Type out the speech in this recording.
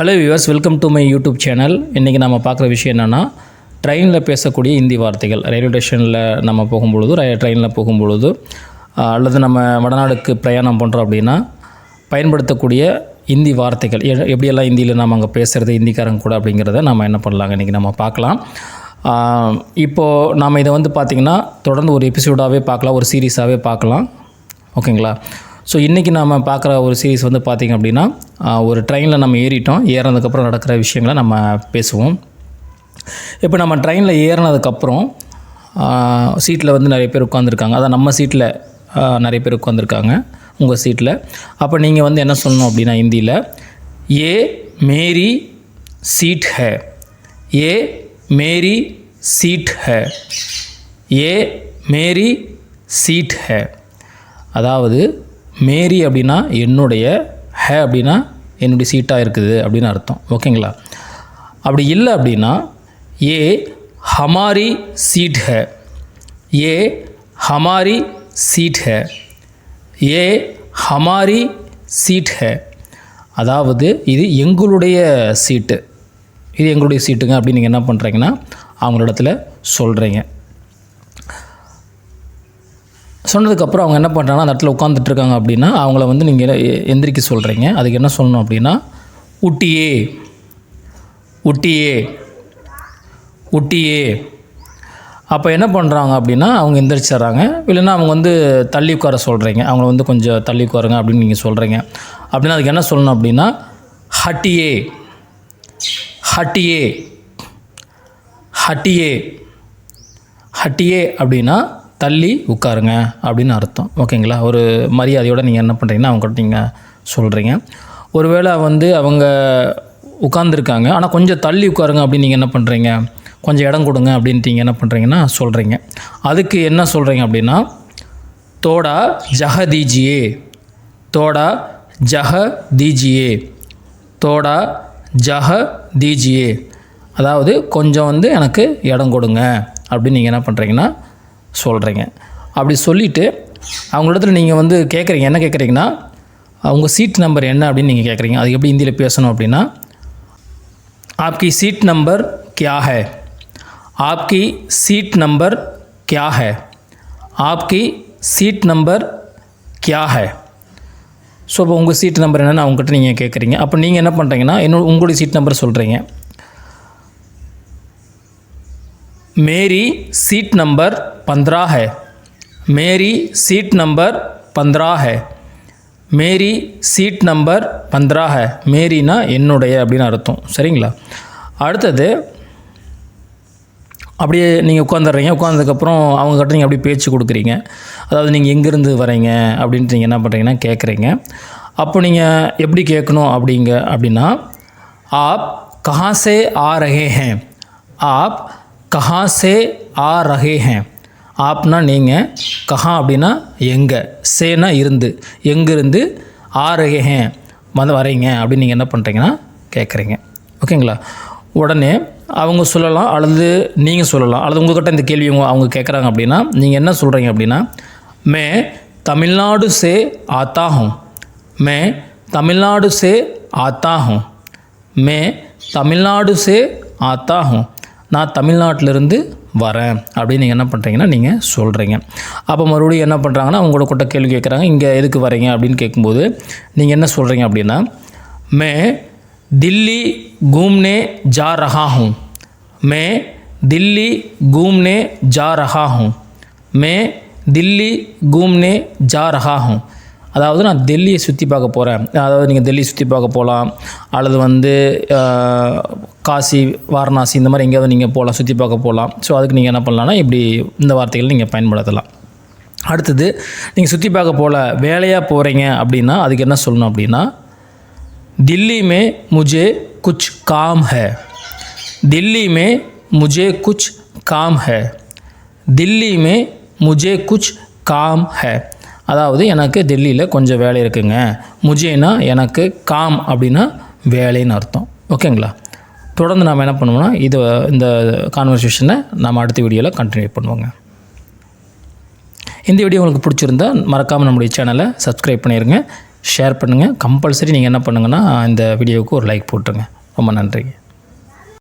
Hello viewers welcome to my YouTube channel இன்றைக்கி நம்ம பார்க்குற விஷயம் என்னென்னா ட்ரெயினில் பேசக்கூடிய இந்தி வார்த்தைகள். ரயில்வே ஸ்டேஷனில் நம்ம போகும்பொழுது ரயில் ட்ரெயினில் போகும்பொழுது அல்லது நம்ம வடநாடுக்கு பிரயாணம் பண்ணுறோம் அப்படின்னா பயன்படுத்தக்கூடிய இந்தி வார்த்தைகள். எப்படியெல்லாம் இந்தியில் நம்ம அங்கே பேசுகிறது இந்திக்காரங்க கூட அப்படிங்கிறத நம்ம என்ன பண்ணலாங்க? இன்றைக்கி நம்ம பார்க்கலாம். இப்போது நாம் இதை வந்து பார்த்திங்கன்னா தொடர்ந்து ஒரு எபிசோடாகவே பார்க்கலாம் ஒரு சீரீஸாகவே பார்க்கலாம். ஓகேங்களா? ஸோ இன்றைக்கி நாம் பார்க்குற ஒரு சீரிஸ் வந்து பார்த்திங்க அப்படின்னா ஒரு ட்ரெயினில் நம்ம ஏறிட்டோம். ஏறினதுக்கப்புறம் நடக்கிற விஷயங்களை நம்ம பேசுவோம். இப்போ நம்ம ட்ரெயினில் ஏறினதுக்கப்புறம் சீட்டில் வந்து நிறைய பேர் உட்காந்துருக்காங்க அதான் நம்ம சீட்டில் நிறைய பேர் உட்காந்துருக்காங்க உங்கள் சீட்டில் அப்போ நீங்கள் வந்து என்ன சொல்லணும் அப்படின்னா ஹிந்தியில் ஏ மேரி சீட் ஹே. ஏ மேரி சீட் ஹே. ஏ மேரி சீட் ஹே. அதாவது மேரி அப்படின்னா என்னுடைய ஹே அப்படின்னா என்னுடைய சீட்டாக இருக்குது அப்படின்னு அர்த்தம். ஓகேங்களா? அப்படி இல்லை அப்படின்னா ஏ ஹமாரி சீட் ஹே. ஏ ஹமாரி சீட் ஹே. ஏ ஹமாரி சீட் ஹே. அதாவது இது எங்களுடைய சீட்டு. இது எங்களுடைய சீட்டுங்க அப்படின்னு நீங்கள் என்ன பண்ணுறீங்கன்னா அவங்களிடத்துல சொல்கிறீங்க சொன்னதுக்கப்புறம் அவங்க என்ன பண்ணுறாங்கன்னா அந்த இடத்துல உட்காந்துட்ருக்காங்க அப்படின்னா அவங்கள வந்து நீங்கள் எந்திரிக்க சொல்கிறீங்க அதுக்கு என்ன சொல்லணும் அப்படின்னா உட்டியே உட்டியே உட்டியே அப்போ என்ன பண்ணுறாங்க அப்படின்னா அவங்க எந்திரிச்சிட்றாங்க. இல்லைன்னா அவங்க வந்து தள்ளி உட்கார சொல்கிறீங்க அவங்கள வந்து கொஞ்சம் தள்ளி உட்காருங்க அப்படின்னு நீங்கள் சொல்கிறீங்க அப்படின்னா அதுக்கு என்ன சொல்லணும் அப்படின்னா ஹட்டியே ஹட்டியே ஹட்டியே ஹட்டியே அப்படின்னா தள்ளி உட்காருங்க அப்படின்னு அர்த்தம். ஓகேங்களா? ஒரு மரியாதையோடு நீங்கள் என்ன பண்ணுறீங்கன்னா அவங்ககிட்ட நீங்கள் சொல்கிறீங்க ஒருவேளை வந்து அவங்க உட்காந்துருக்காங்க ஆனால் கொஞ்சம் தள்ளி உட்காருங்க அப்படின்னு நீங்கள் என்ன பண்ணுறீங்க கொஞ்சம் இடம் கொடுங்க அப்படின்ட்டு நீங்கள் என்ன பண்ணுறீங்கன்னா சொல்கிறீங்க அதுக்கு என்ன சொல்கிறீங்க அப்படின்னா தோடா ஜஹ தீஜியே தோடா ஜஹ தீஜியே தோடா ஜஹ தீஜியே அதாவது கொஞ்சம் வந்து எனக்கு இடம் கொடுங்க. அப்படின்னு நீங்கள் என்ன பண்ணுறீங்கன்னா சொல்கிறீங்க அப்படி சொல்லிவிட்டு அவங்களிடத்துல நீங்கள் வந்து கேட்குறீங்க என்ன கேட்குறீங்கன்னா உங்கள் சீட் நம்பர் என்ன? அப்படின்னு நீங்கள் கேட்குறீங்க அது எப்படி இந்தியில் பேசணும் அப்படின்னா ஆப்கி சீட் நம்பர் கியா ஹே? ஆப்கி சீட் நம்பர் கியா ஹே? ஆப்கி சீட் நம்பர் கியா ஹே? ஸோ இப்போ உங்கள் சீட் நம்பர் என்னென்னு அவங்ககிட்ட நீங்கள் கேட்குறீங்க அப்போ நீங்கள் என்ன பண்ணுறீங்கன்னா என்னோட உங்களுடைய சீட் நம்பர் சொல்கிறீங்க மேரி சீட் நம்பர் पंद्रह है मेरी सीट नंबर पंद्रह है மேரி சீட் நம்பர் பந்திரா ஹே மேரினா என்னுடைய அப்படின்னு அர்த்தம் சரிங்களா அடுத்தது அப்படியே நீங்கள் உட்காந்துடுறீங்க உட்காந்ததுக்கப்புறம் அவங்கக்கிட்ட நீங்கள் அப்படியே பேச்சு கொடுக்குறீங்க அதாவது நீங்கள் எங்கேருந்து வரீங்க அப்படின்ட்டு நீங்கள் என்ன பண்ணுறீங்கன்னா கேட்குறீங்க அப்போ நீங்கள் எப்படி கேட்கணும் அப்படிங்க அப்படின்னா ஆப் கஹாं से आ रहे हैं आप कहाँ से आ रहे हैं ஆப்னா நீங்கள் கஹா அப்படின்னா எங்கே சேனா இருந்து எங்கேருந்து ஆரகேன் வந்து வரீங்க அப்படின்னு நீங்கள் என்ன பண்ணுறீங்கன்னா கேட்குறீங்க ஓகேங்களா? உடனே அவங்க சொல்லலாம் அல்லது நீங்கள் சொல்லலாம் அல்லது உங்கள்கிட்ட இந்த கேள்வி அவங்க- கேட்குறாங்க அப்படின்னா நீங்கள் என்ன சொல்கிறீங்க அப்படின்னா மே தமிழ்நாடு சே ஆத்தாகும் மே தமிழ்நாடு சே ஆத்தாகும் மே தமிழ்நாடு சே ஆத்தாகும் நான் தமிழ்நாட்டிலிருந்து வரேன் அப்படின்னு நீங்கள் என்ன பண்ணுறீங்கன்னா நீங்கள் சொல்கிறீங்க அப்போ மறுபடியும் என்ன பண்ணுறாங்கன்னா உங்களோட கூட்ட கேள்வி கேட்குறாங்க இங்கே எதுக்கு வரீங்க அப்படின்னு கேட்கும்போது நீங்கள் என்ன சொல்கிறீங்க அப்படின்னா மே दिल्ली घूमने जा रहा हूँ मैं दिल्ली घूमने जा रहा हूँ मैं दिल्ली घूमने जा रहा हूँ அதாவது நான் டெல்லியை சுற்றி பார்க்க போகிறேன் அதாவது நீங்கள் டெல்லி சுற்றி பார்க்க போகலாம் அல்லது வந்து ஆஹ், காசி வாரணாசி இந்த மாதிரி எங்கேயாவது நீங்கள் போகலாம் சுற்றி பார்க்க போகலாம் ஸோ அதுக்கு நீங்கள் என்ன பண்ணலாம்னா இப்படி இந்த வார்த்தைகள் நீங்கள் பயன்படுத்தலாம் அடுத்தது நீங்கள் சுற்றி பார்க்க போகல வேலையாக போகிறீங்க அப்படின்னா அதுக்கு என்ன சொல்லணும் அப்படின்னா दिल्ली में मुझे कुछ काम है दिल्ली में मुझे कुछ काम है दिल्ली में मुझे कुछ काम है அதாவது எனக்கு டெல்லியில் கொஞ்சம் வேலை இருக்குங்க. முஜேனா எனக்கு காம் அப்படின்னா வேலைன்னு அர்த்தம். ஓகேங்களா? தொடர்ந்து நாம் என்ன பண்ணுவோம்னா இது இந்த கான்வர்சேஷனை நம்ம அடுத்த வீடியோவில் கண்டினியூ பண்ணுவோங்க. இந்த வீடியோ உங்களுக்கு பிடிச்சிருந்தா மறக்காமல் நம்முடைய சேனலை சப்ஸ்கிரைப் பண்ணிடுங்க ஷேர் பண்ணுங்கள் கம்பல்சரி நீங்கள் என்ன பண்ணுங்கன்னா இந்த வீடியோவுக்கு ஒரு லைக் போட்டுருங்க. ரொம்ப நன்றிங்க.